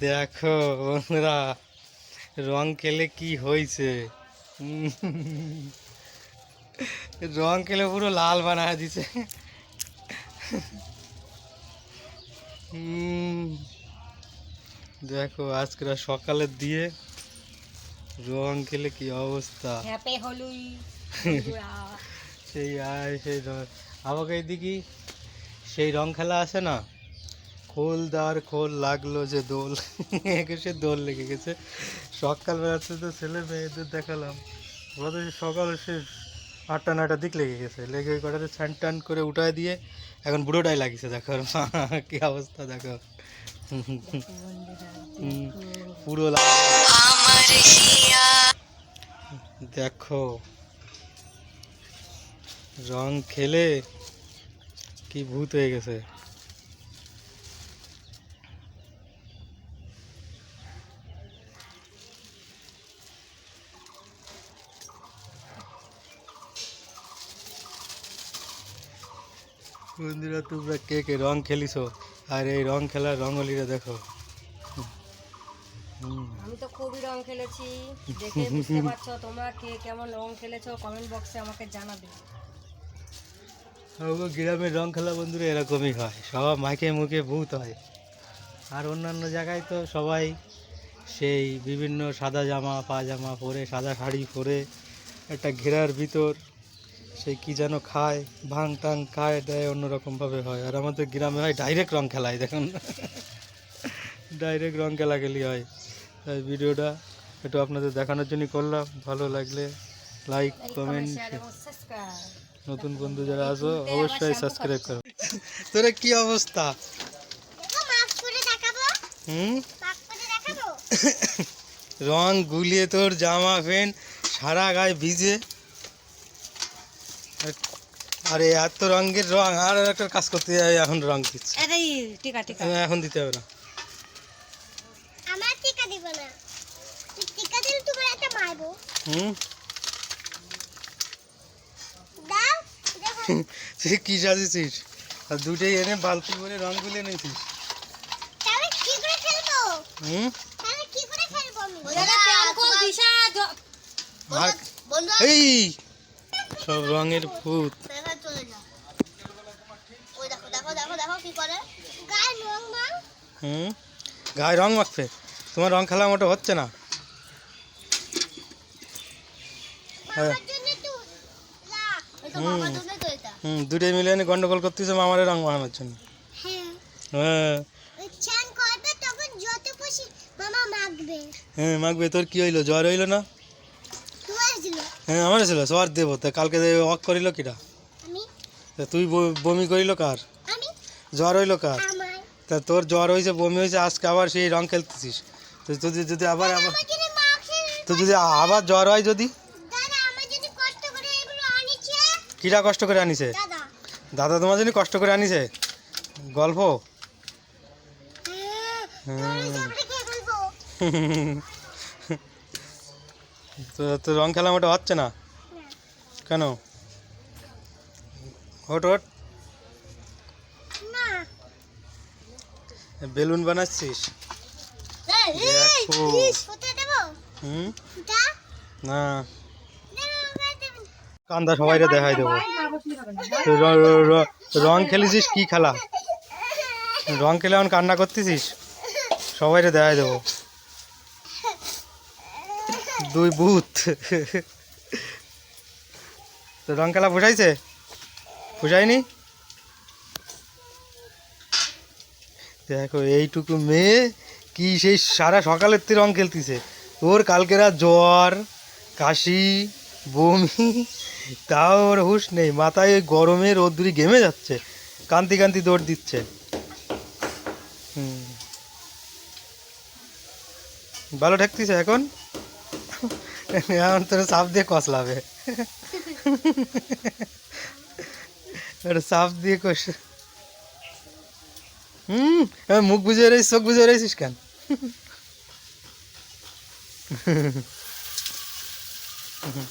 দেখো বন্ধুরা রং খেলে কি হয়েছে রং খেলে পুরো লাল বানায় দিছে। দেখো আজকে সকালের দিয়ে রং খেলে কি অবস্থা? সেই আয় সেই রং- আমাকে এদিকে সেই রং খেলা আছে না? খোল দার খোল লাগল যে দোল। সে দোল লেগে গেছে। সকালবেলাতে তো ছেলে মেয়েদের দেখালাম। তো সকাল সে আটটা, নয়টার দিক লেগে গেছে। লেগে কটাতে স্যান টান করে উঠায় দিয়ে এখন বুড়োটাই লাগিয়েছে, দেখো মা, কি অবস্থা, দেখো। পুরো। দেখো, রং খেলে কি ভূত হয়ে গেছে। বন্ধুরা তোমরা কে কে রং খেলিছো? আর এই রং খেলার রঙ্গলিরা দেখো। আমি তো খুবই রং খেলেছি। দেখে বুঝতে পারছ তোমরা কে কেমন রং খেলেছো কমেন্ট বক্সে আমাকে জানাবে। আমাগো গ্রামের রং খেলা বন্ধুরা এরকমই হয়। সব মাইকে মুখে ভূত হয়। আর অন্যান্য জায়গায় তো সবাই সেই বিভিন্ন সাদা জামা পাজামা পরে সাদা শাড়ি পরে একটা ঘেরার ভিতর সেই কি যেন খায় ভাং টাং খায় দেয় অন্যরকমভাবে হয়। আর আমাদের গ্রামে হয় ডাইরেক্ট রং খেলায় দেখুন। ডাইরেক্ট রং খেলা খেলি হয়। তাই ভিডিওটা একটু আপনাদের দেখানোর জন্য করলাম। ভালো লাগলে লাইক কমেন্ট নতুন বন্ধু যারা আসো অবশ্যই সাবস্ক্রাইব করো। তোরে কি অবস্থা? হুম? রং গুলিয়ে তোর জামা প্যান্ট সারা গায়ে ভিজে। আরে এত রঙের রং আর একটা কাজ করতে এখন রং দিচ্ছে। টিকা টিকা। এখন দিতে হবে না। আমার টিকা দিব না। টিকা দিলে তোমার একটা মারবো। হুম? দাও দেখো। তুই কি সাজিছিস আর দুটোই এনে বালতি করে রং গুলিয়ে নিয়েছিস তাহলে কি করে খেলব হুম? তাহলে কি করে খেলব আমি? ওরা প্যাঙ্কল দিশা জ- আর এই! সব রঙের ভূত দেখা চলে যা ওই দেখো দেখো দেখো দেখো কি করে? গায়ে রং মাং হুম? গায়ে রং মাখবে? তোমার রং খেলা মোটো হচ্ছে না? হ্যাঁ হুম। হুম দুটোই মিলে গন্ডগোল করতেছে মামারে রং মাখানোর জন্য। হ্যাঁ। হ্যাঁ। মামা মাখবে। হ্যাঁ তোর কি হইল? জ্বর হইল না? হ্যাঁ আমার ছিল জ্বর দেবো। তা কালকে অক করিল তা তুই বমি করিল কার? জ্বর হইল কার? তা তোর জ্বর হয়েছে বমি হয়েছে আজকে আবার সেই রং খেলতেছিস। তো যদি যদি আবার আবার তো যদি আবার জ্বর হয় যদি? করে কষ্ট করে আনিছে? দাদা। তোমার জন্য কষ্ট করে আনিছে? গল্প? হ্যাঁ ফেলব তো তো রং খেলা মোটা হচ্ছে না? কেন? হট হট না বেলুন বানাচ্ছিস? হুম? না। কান্দা সবাইরে দেখাই দেবো। র- খেলেছিস? কি খেলা? রং খেলে এখন কান্না করতেছিস? সবাইরে দেখাই দেবো। দুই বুথ তো রং খেলা বুঝাইছে বুঝাইনি দেখো এইটুকু মেয়ে কি সেই সারা সকালের থেকে রং খেলতেছে। ওর কালকেরা জ্বর কাশি বমি তাও ওর হুশ নেই। মাথায় ওই গরমে রোদ্দুরি গেমে যাচ্ছে কান্তি কান্তি দৌড় দিচ্ছে। ভালো ঠেকতিছে এখন? এখন তোর সাপ দিয়ে কষলাবে ওটা সাপ দিয়ে কষ হুম মুখ বুঝে রয়েছিস চোখ বুঝে রয়েছিস কেন? হুম